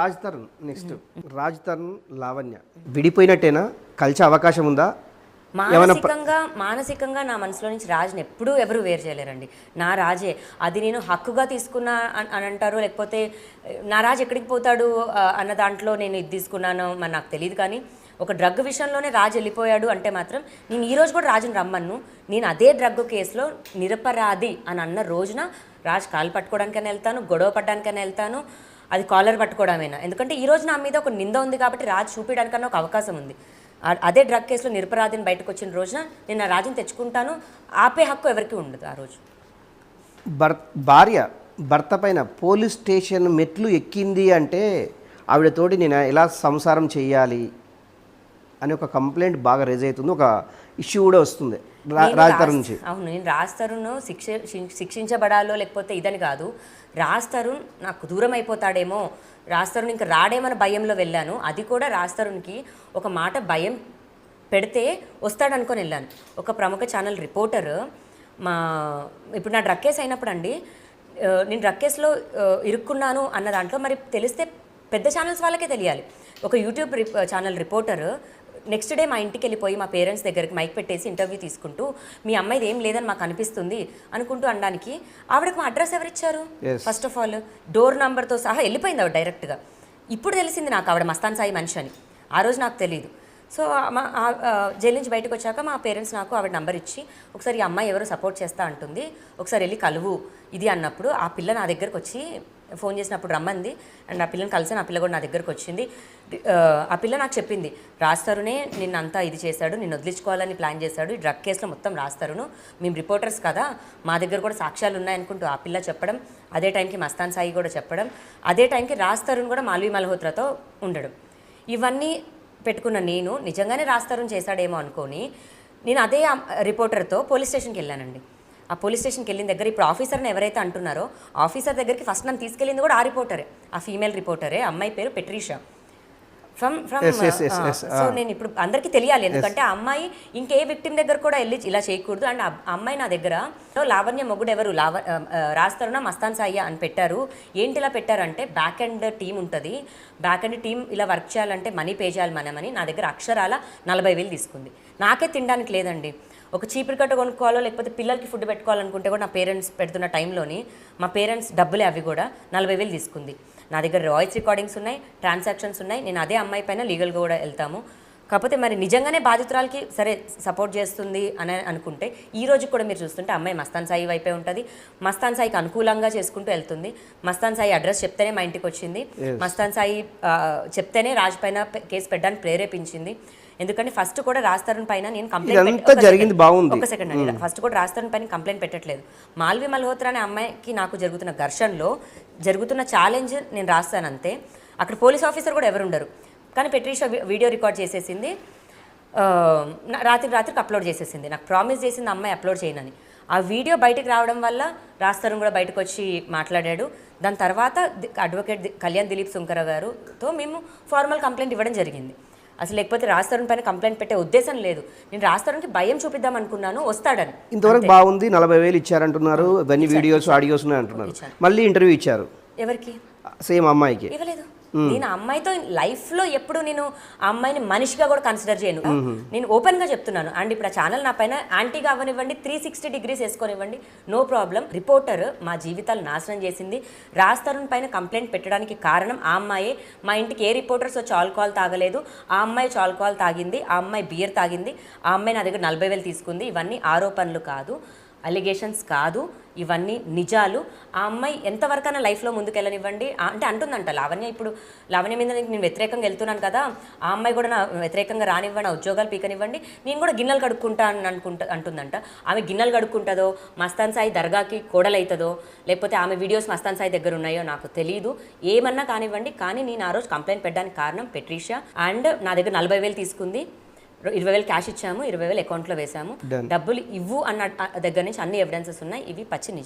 Raj Tarun next Raj Tarun Lavanya. విడిపోయినట్టేనా? కలిసే అవకాశం ఉందా? మానసికంగా మానసికంగా నా మనసులో నుంచి రాజుని ఎప్పుడూ ఎవరు వేరు చేయలేరండి. నా రాజే. అది నేను హక్కుగా తీసుకున్నా అని అంటారు లేకపోతే నా రాజు ఎక్కడికి పోతాడు అన్న దాంట్లో నేను ఇది తీసుకున్నాను మరి నాకు తెలియదు కానీ ఒక డ్రగ్ విషయంలోనే రాజు వెళ్ళిపోయాడు అంటే మాత్రం నేను ఈ రోజు కూడా రాజుని రమ్మన్ను. నేను అదే డ్రగ్ కేసులో నిరపరాధి అని అన్న రోజున రాజు కాలు పట్టుకోవడానికైనా వెళ్తాను గొడవ పడ్డానికైనా వెళ్తాను. అది కాలర్ పట్టుకోవడమేనా? ఎందుకంటే ఈ రోజు నా మీద ఒక నింద ఉంది కాబట్టి రాజు చూపించడానికన్నా ఒక అవకాశం ఉంది. అదే డ్రగ్ కేసులో నిరపరాధిని బయటకు వచ్చిన రోజున నేను నా రాజుని తెచ్చుకుంటాను. ఆపే హక్కు ఎవరికి ఉండదు ఆ రోజు. భర్ భార్య భర్త పైన పోలీస్ స్టేషన్ మెట్లు ఎక్కింది అంటే ఆవిడతోటి నేను ఎలా సంసారం చేయాలి అని ఒక కంప్లైంట్ బాగా రేజ్ అవుతుంది. ఒక ఇష్యూ కూడా వస్తుంది. రాజ్ నుంచి అవును నేను రాజ్ తరుణ్ శిక్ష శిక్షించబడాలో లేకపోతే ఇదని కాదు. రాజ్ తరుణ్ నాకు దూరం అయిపోతాడేమో రాజ్ తరుణ్ ఇంకా రాడేమన్న భయంలో వెళ్ళాను. అది కూడా రాజ్ తరుణ్కి ఒక మాట భయం పెడితే వస్తాడనుకొని వెళ్ళాను. ఒక ప్రముఖ ఛానల్ రిపోర్టర్ మా ఇప్పుడు నా డ్రగ్ కేసు అయినప్పుడు అండి నేను డ్రగ్ కేసులో ఇరుక్కున్నాను అన్న దాంట్లో మరి తెలిస్తే పెద్ద ఛానల్స్ వాళ్ళకే తెలియాలి. ఒక YouTube channel reporter next day మా ఇంటికి వెళ్ళిపోయి మా పేరెంట్స్ దగ్గరికి మైక్ పెట్టేసి ఇంటర్వ్యూ తీసుకుంటూ మీ అమ్మాయిది ఏం లేదని మాకు అనిపిస్తుంది అనుకుంటూ అనడానికి ఆవిడకి మా అడ్రస్ ఎవరిచ్చారు. ఫస్ట్ ఆఫ్ ఆల్ డోర్ నంబర్తో సహా వెళ్ళిపోయింది ఆవిడ డైరెక్ట్గా ఇప్పుడు తెలిసింది నాకు ఆవిడ మస్తాన్ సాయి మనిషి అని. ఆ రోజు నాకు తెలియదు సో మా జైలు నుంచి బయటకు వచ్చాక మా పేరెంట్స్ నాకు ఆవిడ నంబర్ ఇచ్చి ఒకసారి ఈ అమ్మాయి ఎవరు సపోర్ట్ చేస్తా అంటుంది. ఒకసారి వెళ్ళి కలువు. ఇది అన్నప్పుడు ఆ పిల్ల నా దగ్గరకు వచ్చి ఫోన్ చేసినప్పుడు రమ్మంది. అండ్ ఆ పిల్లని కలిసి ఆ పిల్ల కూడా నా దగ్గరకు వచ్చింది. ఆ, పిల్ల నాకు చెప్పింది రాస్తారునే నిన్నంతా ఇది చేశాడు నిన్ను వదిలించుకోవాలని ప్లాన్ చేశాడు ఈ డ్రగ్ కేసులో మొత్తం రాస్తారును. మేము రిపోర్టర్స్ కదా మా దగ్గర కూడా సాక్ష్యాలు ఉన్నాయనుకుంటూ ఆ పిల్ల చెప్పడం అదే టైంకి మస్తాన్ సాయి కూడా చెప్పడం అదే టైంకి రాస్తారుని కూడా మాల్వి మల్హోత్రాతో ఉండడం. ఇవన్నీ పెట్టుకున్న నేను నిజంగానే రాస్తారుని చేశాడేమో అనుకొని నేను అదే రిపోర్టర్తో పోలీస్ స్టేషన్కి వెళ్ళానండి. ఆ పోలీస్ స్టేషన్కి వెళ్ళిన దగ్గర ఇప్పుడు ఆఫీసర్ని ఎవరైతే అంటున్నారో ఆఫీసర్ దగ్గరికి ఫస్ట్ నన్ను తీసుకెళ్ళింది కూడా ఆ రిపోర్టరే. ఆ ఫీమేల్ రిపోర్టరే అమ్మాయి పేరు పెట్రీషా. From from. సో నేను ఇప్పుడు అందరికీ తెలియాలి ఎందుకంటే ఆ అమ్మాయి ఇంకే విక్టిమ్ దగ్గర కూడా వెళ్ళి ఇలా చేయకూడదు. అండ్ ఆ అమ్మాయి నా దగ్గర "ఓ, లావణ్య మొగుడు ఎవరు? లావ ఆ, ఆ, రాస్తారునా మస్తాన్ సాయి అని పెట్టారు. ఏంటి ఇలా పెట్టారంటే బ్యాక్ ఎండ్ టీం ఉంటుంది. బ్యాక్ ఎండ్ టీం ఇలా వర్క్ చేయాలంటే మనీ పే చేయాలి మనమని నా దగ్గర అక్షరాల నలభై వేలు తీసుకుంది. నాకే తినడానికి లేదండి. ఒక చీపురు కట్ట కొనుక్కోవాలో లేకపోతే పిల్లలకి ఫుడ్ పెట్టుకోవాలనుకుంటే కూడా నా పేరెంట్స్ పెడుతున్న టైంలోని మా పేరెంట్స్ డబ్బులే అవి కూడా నలభై వేలు తీసుకుంది. నా దగ్గర వాయిస్ రికార్డింగ్స్ ఉన్నాయి ట్రాన్సాక్షన్స్ ఉన్నాయి నేను అదే అమ్మాయి పైన లీగల్గా కూడా వెళ్తాము. కాకపోతే మరి నిజంగానే బాధితురాలకి సరే సపోర్ట్ చేస్తుంది అని అనుకుంటే ఈ రోజు కూడా మీరు చూస్తుంటే అమ్మాయి మస్తాన్ సాయి వైపే ఉంటుంది. మస్తాన్ సాయికి అనుకూలంగా చేసుకుంటూ వెళ్తుంది. మస్తాన్ సాయి అడ్రస్ చెప్తేనే మా ఇంటికి వచ్చింది. మస్తాన్ సాయి చెప్తేనే రాజ్ పైన కేసు పెట్టడానికి ప్రేరేపించింది. ఎందుకంటే ఫస్ట్ కూడా రాజ్ తరుణ్ పైన నేను కంప్లైంట్ జరిగింది. బాగుంది. ఒక సెకండ్ అండి ఫస్ట్ కూడా రాజ్ తరుణ్ పైన కంప్లైంట్ పెట్టట్లేదు. మాల్వి మల్హోత్రా అనే అమ్మాయికి నాకు జరుగుతున్న ఘర్షణలో జరుగుతున్న ఛాలెంజ్ నేను రాస్తాను అంతే. అక్కడ పోలీస్ ఆఫీసర్ కూడా ఎవరు ఉండరు. కానీ పెట్రీషా వీడియో రికార్డ్ చేసేసింది. రాత్రి రాత్రికి అప్లోడ్ చేసేసింది. నాకు ప్రామిస్ చేసింది అమ్మాయి అప్లోడ్ చేయనని. ఆ వీడియో బయటకు రావడం వల్ల రాస్తారని కూడా బయటకు వచ్చి మాట్లాడాడు. దాని తర్వాత అడ్వకేట్ కళ్యాణ్ దిలీప్ సుంకర గారుతో మేము ఫార్మల్ కంప్లైంట్ ఇవ్వడం జరిగింది. అసలు లేకపోతే రాస్తారని పైన కంప్లైంట్ పెట్టే ఉద్దేశం లేదు. నేను రాస్తారనికి భయం చూపిద్దాం అనుకున్నాను వస్తాడని. ఇంతవరకు బాగుంది నలభై వేలు ఇచ్చారంటున్నారు ఇవన్నీ వీడియోస్ ఆడియోస్ ఉన్నాయి అంటున్నారు మళ్ళీ ఇంటర్వ్యూ ఇచ్చారు. ఎవరికి? సేమ్ అమ్మాయికి. ఇవ్వలేదు. నేను అమ్మాయితో లైఫ్లో ఎప్పుడు నేను అమ్మాయిని మనిషిగా కూడా కన్సిడర్ చేయను. నేను ఓపెన్గా చెప్తున్నాను. అండ్ ఇప్పుడు ఆ ఛానల్ నా పైన యాంటీగా అవ్వనివ్వండి త్రీ సిక్స్టీ డిగ్రీస్ వేసుకొనివ్వండి. నో ప్రాబ్లం రిపోర్టర్ మా జీవితాలు నాశనం చేసింది. రాజ్ తరుణ్ పైన కంప్లైంట్ పెట్టడానికి కారణం ఆ అమ్మాయే. మా ఇంటికి ఏ రిపోర్టర్స్ వచ్చి ఆల్కహాల్ తాగలేదు. ఆ అమ్మాయి ఆల్కహాల్ తాగింది. ఆ అమ్మాయి బియర్ తాగింది. ఆ అమ్మాయి నా దగ్గర నలభై వేలు తీసుకుంది. ఇవన్నీ ఆరోపణలు కాదు. అలిగేషన్స్ కాదు. ఇవన్నీ నిజాలు. ఆ అమ్మాయి ఎంతవరకైనా లైఫ్లో ముందుకెళ్ళనివ్వండి. అంటే అంటుందంట లావణ్య ఇప్పుడు లావణ్య మీద నేను వ్యతిరేకంగా వెళ్తున్నాను కదా ఆ అమ్మాయి కూడా నా వ్యతిరేకంగా రానివ్వండి ఉద్యోగాలు పీకనివ్వండి. నేను కూడా గిన్నెలు కడుక్కుంటా అని అనుకుంటా అంటుందంట. ఆమె గిన్నెలు కడుక్కుంటుందో మస్తాన్ సాయి దర్గాకి కోడలవుతుందో లేకపోతే ఆమె వీడియోస్ మస్తాన్ సాయి దగ్గర ఉన్నాయో నాకు తెలియదు ఏమన్నా కానివ్వండి. కానీ నేను ఆ రోజు కంప్లైంట్ పెట్టడానికి కారణం పెట్రీషా అండ్ నా దగ్గర నలభై వేలు తీసుకుంది. ఇరవై వేలు క్యాష్ ఇచ్చాము ఇరవై వేలు అకౌంట్లో వేసాము. డబ్బులు ఇవ్వు అన్న దగ్గర నుంచి అన్ని ఎవిడెన్సెస్ ఉన్నాయి. ఇవి పచ్చి నిజం.